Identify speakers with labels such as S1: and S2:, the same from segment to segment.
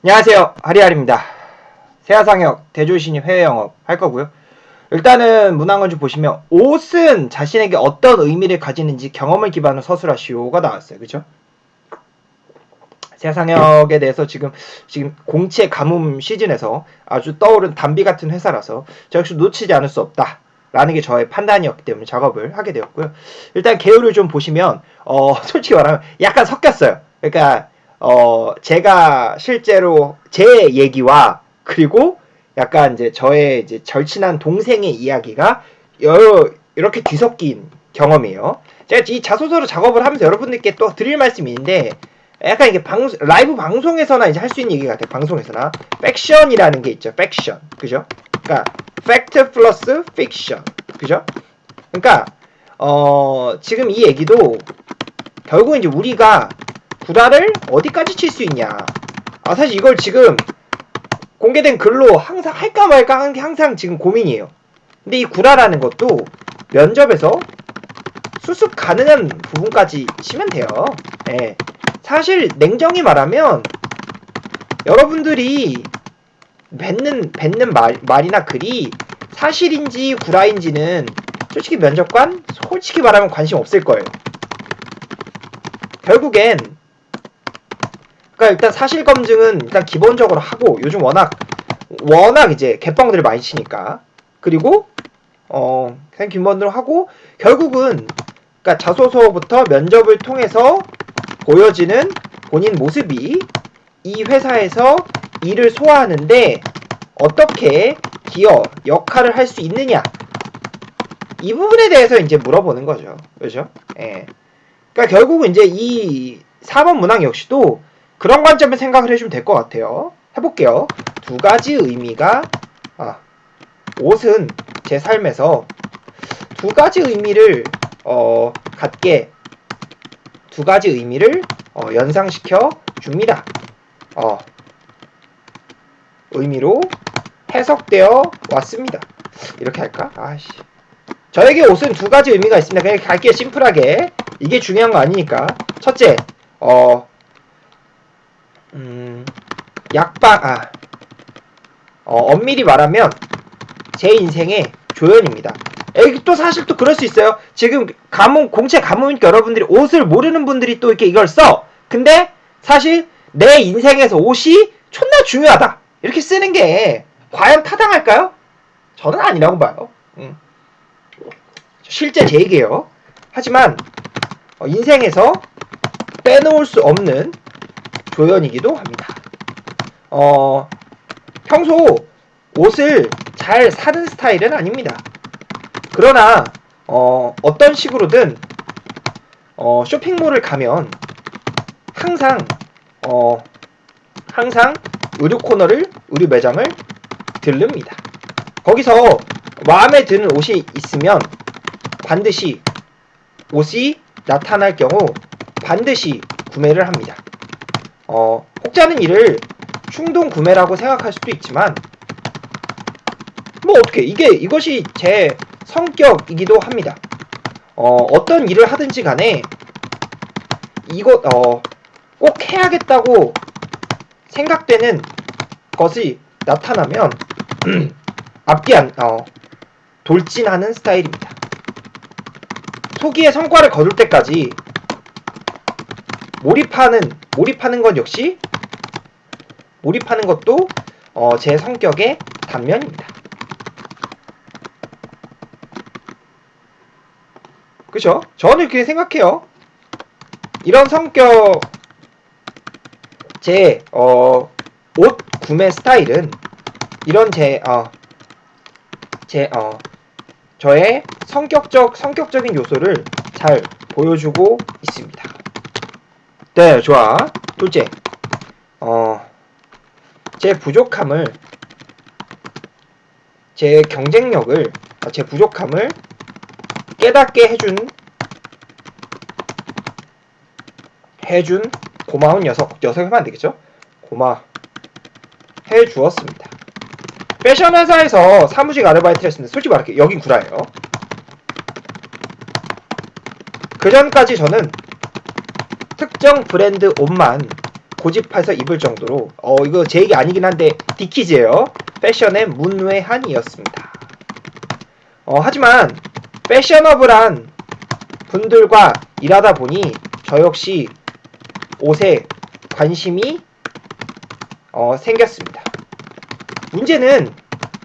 S1: 안녕하세요. 하리하리입니다. 세아상혁 대졸신입 해외 영업 할 거고요. 일단은 문항을 좀 보시면 옷은 자신에게 어떤 의미를 가지는지 경험을 기반으로 서술하시오가 나왔어요. 그죠? 세아상혁에 대해서 지금 지금 공채 가뭄 시즌에서 아주 떠오른 담비 같은 회사라서 저 역시 놓치지 않을 수 없다. 라는 게 저의 판단이었기 때문에 작업을 하게 되었고요. 일단 개요를 좀 보시면 어 솔직히 말하면 약간 섞였어요. 그러니까 어, 제가 실제로 제 얘기와 그리고 약간 이제 저의 이제 절친한 동생의 이야기가 여러 이렇게 뒤섞인 경험이에요. 제가 이 자소서로 작업을 하면서 여러분들께 또 드릴 말씀이 있는데 약간 이게 방 라이브 방송에서나 이제 할 수 있는 얘기 같아요. 방송에서나 팩션이라는 게 있죠. 팩션. 그죠? 그러니까 팩트 플러스 픽션. 그죠? 그러니까 어, 지금 이 얘기도 결국 이제 우리가 구라를 어디까지 칠 수 있냐. 아, 사실 이걸 지금 공개된 글로 항상 할까 말까 하는 게 항상 지금 고민이에요. 근데 이 구라라는 것도 면접에서 수습 가능한 부분까지 치면 돼요. 예. 사실 냉정히 말하면 여러분들이 뱉는 뱉는 말, 말이나 글이 사실인지 구라인지는 솔직히 면접관 솔직히 말하면 관심 없을 거예요. 결국엔 그러니까 일단 사실 검증은 일단 기본적으로 하고 요즘 워낙 워낙 이제 개뻥들을 많이 치니까. 그리고 어 그냥 기본으로 하고 결국은 그러니까 자소서부터 면접을 통해서 보여지는 본인 모습이 이 회사에서 일을 소화하는데 어떻게 기여 역할을 할 수 있느냐. 이 부분에 대해서 이제 물어보는 거죠. 그죠? 예. 그러니까 결국은 이제 이 4번 문항 역시도 그런 관점에 생각을 해주면 될 것 같아요. 해볼게요. 두 가지 의미가 아, 옷은 제 삶에서 두 가지 의미를 어, 갖게 두 가지 의미를 어, 연상시켜 줍니다. 어, 의미로 해석되어 왔습니다. 이렇게 할까? 아씨. 저에게 옷은 두 가지 의미가 있습니다. 그냥 갈게요. 심플하게. 이게 중요한 거 아니니까. 첫째, 어, 음, 약방, 아, 어, 엄밀히 말하면 제 인생의 조연입니다. 에이, 또 사실 또 그럴 수 있어요. 지금 가뭄, 공채 가뭄이니까 여러분들이 옷을 모르는 분들이 또 이렇게 이걸 써. 근데 사실 내 인생에서 옷이 존나 중요하다. 이렇게 쓰는 게 과연 타당할까요? 저는 아니라고 봐요. 음. 실제 제 얘기예요. 하지만 어, 인생에서 빼놓을 수 없는 조연이기도 합니다. 어, 평소 옷을 잘 사는 스타일은 아닙니다. 그러나 어, 어떤 식으로든 어, 쇼핑몰을 가면 항상 어, 항상 의류 코너를 의류 매장을 들릅니다. 거기서 마음에 드는 옷이 있으면 반드시 옷이 나타날 경우 반드시 구매를 합니다. 어, 혹자는 이를 충동 구매라고 생각할 수도 있지만 뭐 어떻게 이게 이것이 제 성격이기도 합니다. 어, 어떤 일을 하든지 간에 이것 어, 꼭 해야겠다고 생각되는 것이 나타나면 앞뒤 안 어, 돌진하는 스타일입니다. 소기의 성과를 거둘 때까지 몰입하는 몰입하는 것 역시 몰입하는 것도 어, 제 성격의 단면입니다. 그죠? 저는 이렇게 생각해요. 이런 성격 제 어, 옷 구매 스타일은 이런 제 어, 제 어, 저의 성격적 성격적인 요소를 잘 보여주고 있습니다. 네, 좋아. 둘째, 어, 제 부족함을, 제 경쟁력을, 아, 제 부족함을 깨닫게 해준, 해준 고마운 녀석, 녀석 하면 안 되겠죠? 고마, 해 주었습니다. 패션 회사에서 사무직 아르바이트를 했습니다. 솔직히 말할게요. 여긴 구라예요. 그 전까지 저는 특정 브랜드 옷만 고집해서 입을 정도로 어 이거 제 얘기 아니긴 한데 디키즈예요. 패션의 문외한이었습니다. 어 하지만 패셔너블한 분들과 일하다 보니 저 역시 옷에 관심이 어, 생겼습니다. 문제는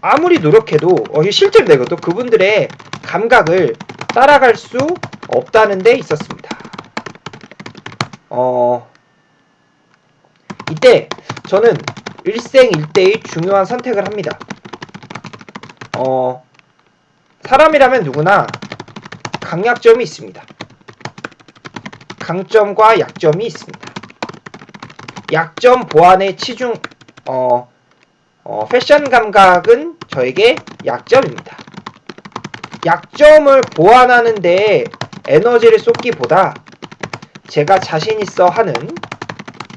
S1: 아무리 노력해도 어, 실제로 내가 또 그분들의 감각을 따라갈 수 없다는 데 있었습니다. 어, 이때 저는 일생일대의 중요한 선택을 합니다. 어, 사람이라면 누구나 강약점이 있습니다. 강점과 약점이 있습니다. 약점 보완에 치중, 어, 어, 패션 감각은 저에게 약점입니다. 약점을 보완하는데 에너지를 쏟기보다 제가 자신 있어 하는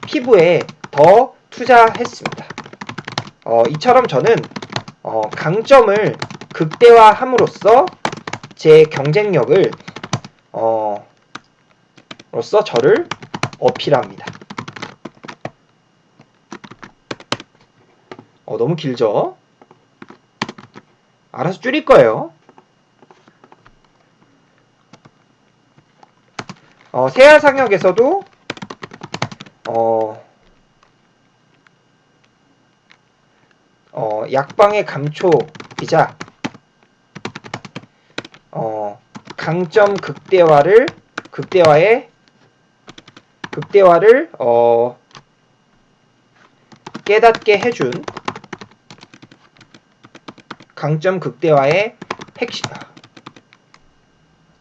S1: 피부에 더 투자했습니다. 어, 이처럼 저는 어, 강점을 극대화함으로써 제 경쟁력을 어, 로써 저를 어필합니다. 어, 너무 길죠? 알아서 줄일 거예요. 어, 세알 상역에서도 어, 어, 약방의 감초이자 어, 강점 극대화를 극대화의 극대화를 어, 깨닫게 해준 강점 극대화의 핵심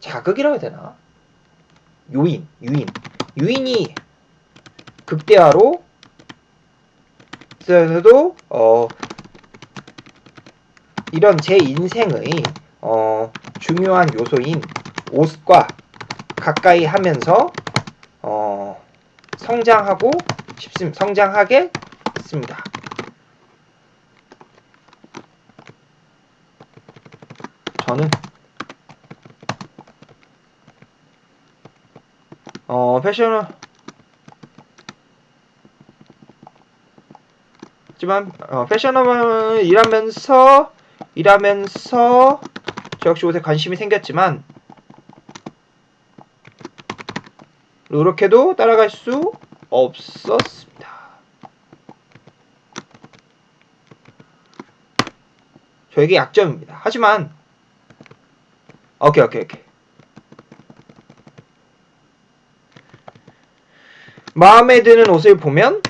S1: 자극이라고 해야 되나? 요인, 유인, 유인이 극대화로 그래도 어 이런 제 인생의 어 중요한 요소인 옷과 가까이 하면서 어 성장하고 싶습 성장하게 했습니다. 저는 어 패션을 하지만 어, 패셔너블 일하면서 일하면서 저 역시 옷에 관심이 생겼지만 노력해도 따라갈 수 없었습니다. 저에게 약점입니다. 하지만 오케이 오케이 오케이 마음에 드는 옷을 보면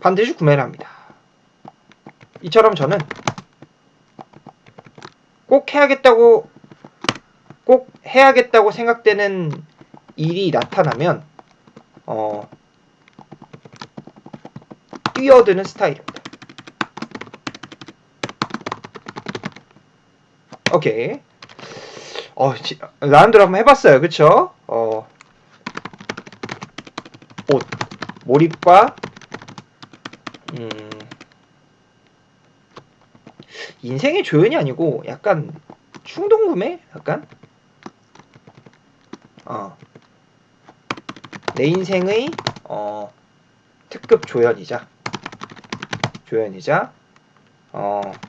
S1: 반드시 구매를 합니다. 이처럼 저는 꼭 해야겠다고 꼭 해야겠다고 생각되는 일이 나타나면 어 뛰어드는 스타일입니다. 오케이. 어, 지, 라운드를 한번 해봤어요. 그쵸? 어, 옷, 몰입과, 음, 인생의 조연이 아니고, 약간, 충동 구매? 약간? 어, 내 인생의, 어, 특급 조연이자, 조연이자, 어,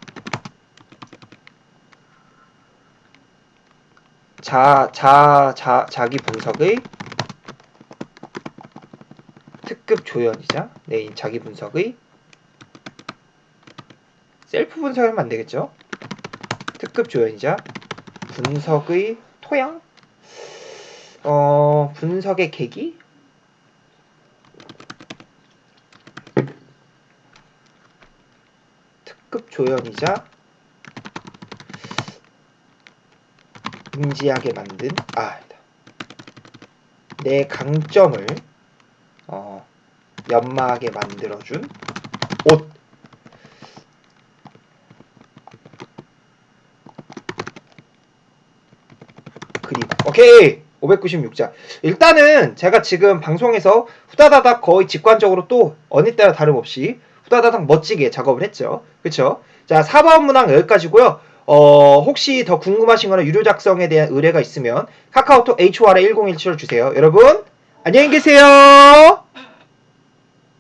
S1: 자, 자, 자, 자기 분석의 특급 조연이자 내 인- 자기 분석의 셀프 분석하면 안 되겠죠? 특급 조연이자 분석의 토양? 어, 분석의 계기? 특급 조연이자 인지하게 만든 아 아니다. 내 강점을 어, 연마하게 만들어준 옷 그리고 오케이 596자 일단은 제가 지금 방송에서 후다다닥 거의 직관적으로 또 어느 때나 다름없이 후다다닥 멋지게 작업을 했죠 그쵸 자 4번 문항 여기까지고요 어, 혹시 더 궁금하신 거나 유료 작성에 대한 의뢰가 있으면 카카오톡 HOR에 1017로 주세요. 여러분, 안녕히 계세요.